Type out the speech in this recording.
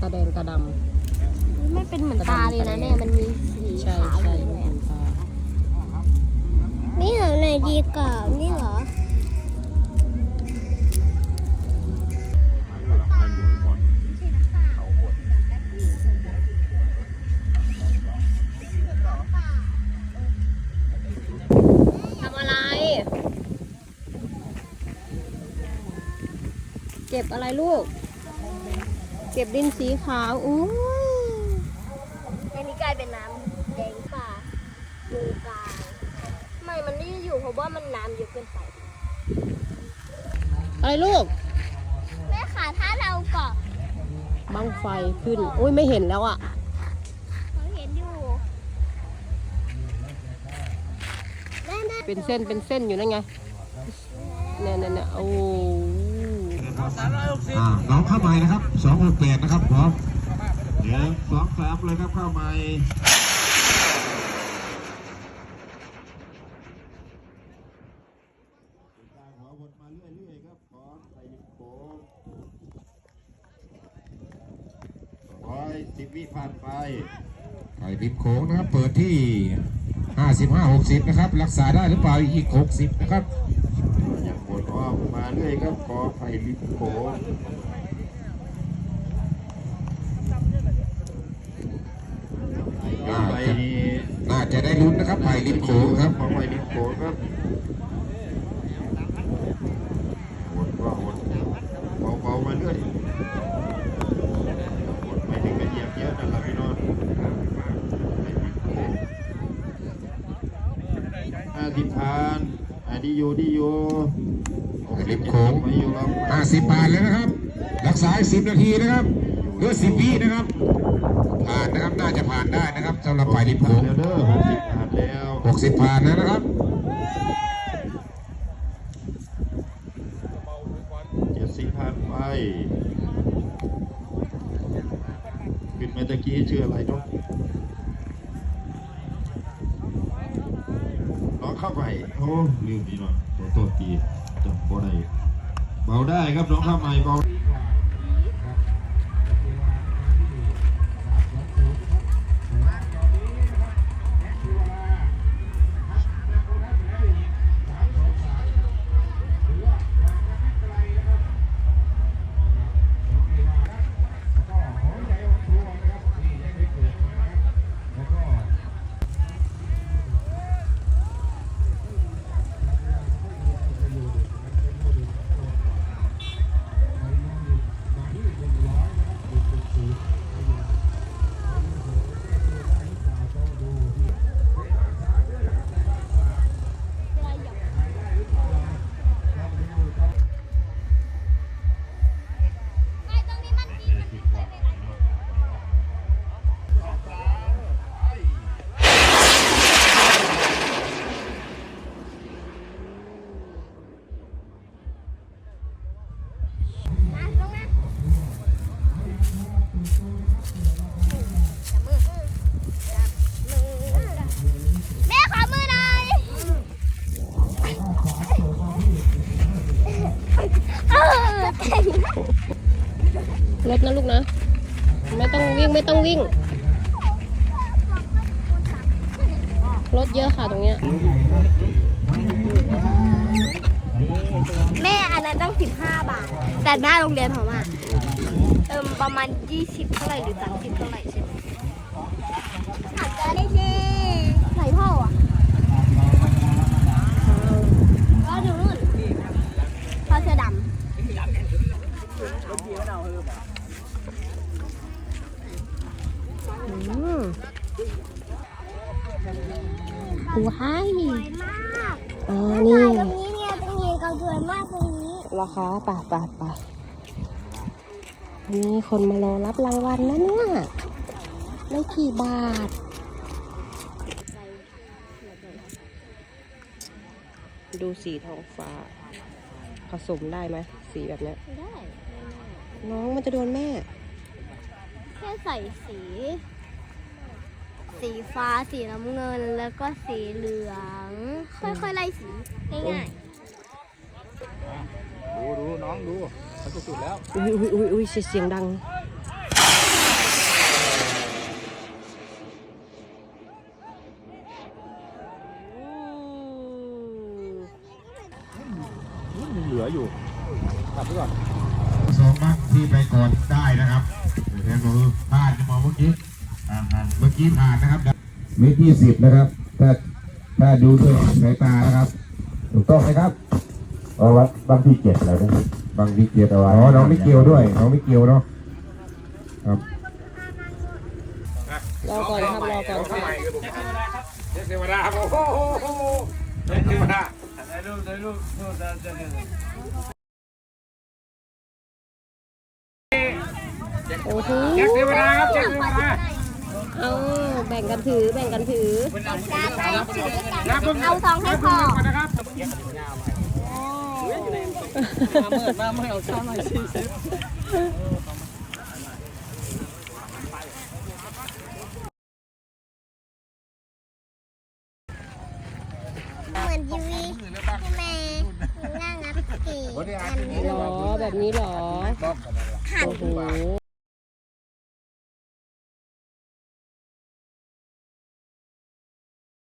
ตาแดงตาดไม่เป็นเหมือนตาเลยนะเนี่ยมันมีสีำใช่ขาวอใช่ยู่มันเลยเป็นตานี่เหรอไหนดีกว่านี่เหรอ ทำอะไร เก็บอะไรลูก เก็บดินสีขาวอู้อันนี้กลายเป็นน้ำแดงค่ะมือกลางไม่มันไม่ได้อยู่เพราะว่ามันน้ำเยอะเกินไป อะไรลูก แม่ค่ะถ้าเราเกาะบังไฟขึ้น อุ้ยไม่เห็นแล้วอะเราเห็นอยู่แม่แม่เป็นเส้นเป็นเส้นอยู่นั่นไงเนี่ยเนี่ยเนี่ยโอ้ อ่าน้องเข้าใหม่นะครับสองหกแปดนะครับพร้อมหนึ่งสองสามเลยครับเข้าใหม่หัววนมาเรื่อยๆครับขอใส่ดินโค้งร้อยสิบวิผ่านไปไข่ดินโค้งนะครับ เปิดที่ห้าสิบห้าหกสิบนะครับ รักษาได้หรือเปล่าอีกหกสิบนะครับ อกมาเรื่อยครับขอไข่ดินโค้งน่าจะน่าจะได้ลุ้นนะครับไผ่ริมโขงครับของไผ่ริมโขงครับหดว่าหดเบาๆมาเรื่อยหดไม่ถึงกับเหยียบเยอะนั่นแหละพี่น้องห้าสิบพันอัน ดีอยู่ดีอยู่ริมโขงห้าสิบผ่านแล้วนะครับ รักษาสิบนาทีนะครับเหลือสิบวินะครับ ผ่านนะครับ น่าจะผ่านได้นะครับสำหรับฝ่ายริมโขงแล้วเด้อหกสิบผ่านแล้วหกสิบผ่านแล้วนะครับเจ็ดสิบผ่านไปขึ้นมาตะกี้ชื่ออะไรน้องน้อง เข้าไปโอ้ลืมดีหน่อยขอโทษทีจำบ่ได้เบาได้ครับน้องเข้าใหม่เบา รถนะลูกนะ ไม่ต้องวิ่งไม่ต้องวิ่ง รถเยอะค่ะตรงเนี้ย แม่อันนั้นต้อง15 บาท แต่หน้าโรงเรียนผมอะเอิมประมาณ 20 เท่าไหร่หรือ 30 เท่าไหร่ใช่ไหมหักกันได้สิไหนพ่ออะก็ดูนู่นพ่อเสื้อดำ อืม ว้ายสวยมากอ่าถ่านี่ยตรงนี้เนี่ยตรงนี้ก็สวยมากตรงนี้ราคาป่าป่าป่ามีคนมารอรับรางวัลนะเนี่ยได้กี่บาทดูสีท้องฟ้า ผสมได้ไหมสีแบบเนี้ยได้ น้องมันจะโดนแม่ แค่ใส่สี สีฟ้าสีน้ำเงินแล้วก็สีเหลือง ค่อยๆไล่สีง่ายๆดูดูน้องดูสุดแล้วอุ้ยอุ้ยอุ้ยเสียงดังเหลืออยู่กลับไปก่อนสองบ้างที่ไปก่อนได้นะครับเดี๋ยวดูพลาดจะมองเมื่อกี้ เมื่อกี้ผ่านนะครับเมตรยี่สิบนะครับ ถ้าถ้าดูด้วยสายตานะครับ ถูกต้องไหมครับเอาวัดบางที่เจ็ดอะไรนะบางวิเกียรติเอาไว้อ๋อน้องมิเกียวด้วยน้องมิเกียวเนาะครับรอก่อนครับรอก่อนครับเทวดาโอ้โหเทวดาโอ้โหเทวดาครับเทวดา เอาแบ่งกันถือแบ่งกันถือเอาสองให้พอเหมือนทีวีใช่ไหมนั่งนับกี่อันนี้หรอแบบนี้หรอโอ้โห